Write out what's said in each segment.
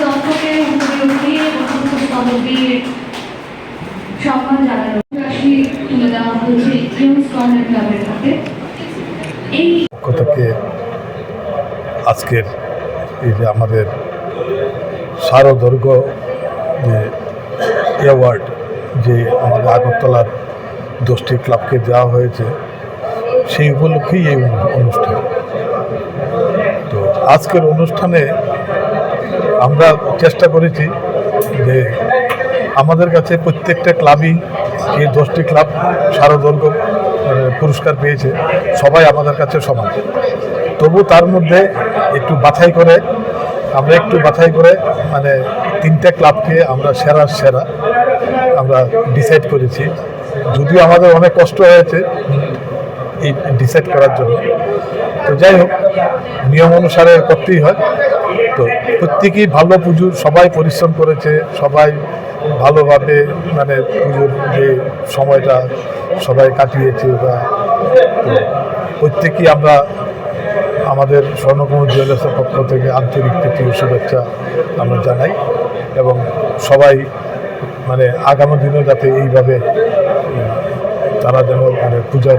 দত্তকে পদবীর সম্মান জানানো রাশি তুলে দেওয়া হয়েছে কর্নার ক্লাবের হাতে এই আজকের এই যে আমাদের শারদর্গ যে অ্যাওয়ার্ড যে আমাদের আগরতলার দশটি ক্লাবকে দেওয়া হয়েছে, সেই উপলক্ষেই এই অনুষ্ঠান। আজকের অনুষ্ঠানে আমরা চেষ্টা করেছি যে আমাদের কাছে প্রত্যেকটা ক্লাবই এই দশটি ক্লাব সারদৈর্ঘ্য মানে পুরস্কার পেয়েছে, সবাই আমাদের কাছে সমান। তবু তার মধ্যে একটু বাছাই করে, আমরা একটু বাছাই করে মানে তিনটে ক্লাবকে আমরা সেরা সেরা আমরা ডিসাইড করেছি। যদিও আমাদের অনেক কষ্ট হয়েছে এই ডিসাইড করার জন্য। তো যাই হোক, নিয়ম অনুসারে করতেই হয়। তো প্রত্যেকেই ভালো পুজোর, সবাই পরিশ্রম করেছে, সবাই ভালোভাবে মানে পুজোর যে সময়টা সবাই কাটিয়েছে বা প্রত্যেকেই আমরা আমাদের স্বর্ণকুমার জুয়েলার্সের পক্ষ থেকে আন্তরিক প্রীতি শুভেচ্ছা আমরা জানাই এবং সবাই মানে আগামী দিনেও যাতে এইভাবে তারা যেন মানে পূজার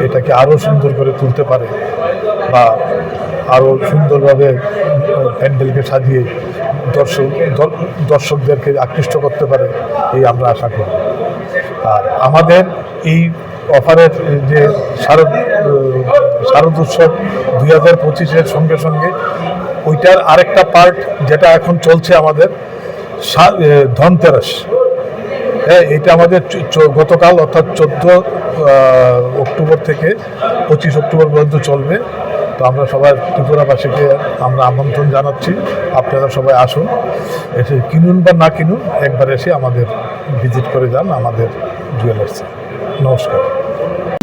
এটাকে আরও সুন্দর করে তুলতে পারে বা আরও সুন্দরভাবে প্যান্ডেলকে সাজিয়ে দর্শক, দর- দর্শকদেরকে আকৃষ্ট করতে পারে এই আমরা আশা করি। আর আমাদের এই অফারের যে শারদ শারদ উৎসব দুই হাজার পঁচিশের সঙ্গে সঙ্গে, ওইটার আরেকটা পার্ট যেটা এখন চলছে আমাদের ধনতেরাস। হ্যাঁ এটা আমাদের গতকাল অর্থাৎ চোদ্দ অক্টোবর থেকে পঁচিশ অক্টোবর পর্যন্ত চলবে। তো আমরা সবাই ত্রিপুরাবাসীকে আমরা আমন্ত্রণ জানাচ্ছি। আপনারা সবাই আসুন, এসে কিনুন বা না কিনুন, একবার এসে আমাদের ভিজিট করে যান আমাদের জুয়েলার্সে নমস্কার।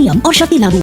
নিয়ম ও লাগু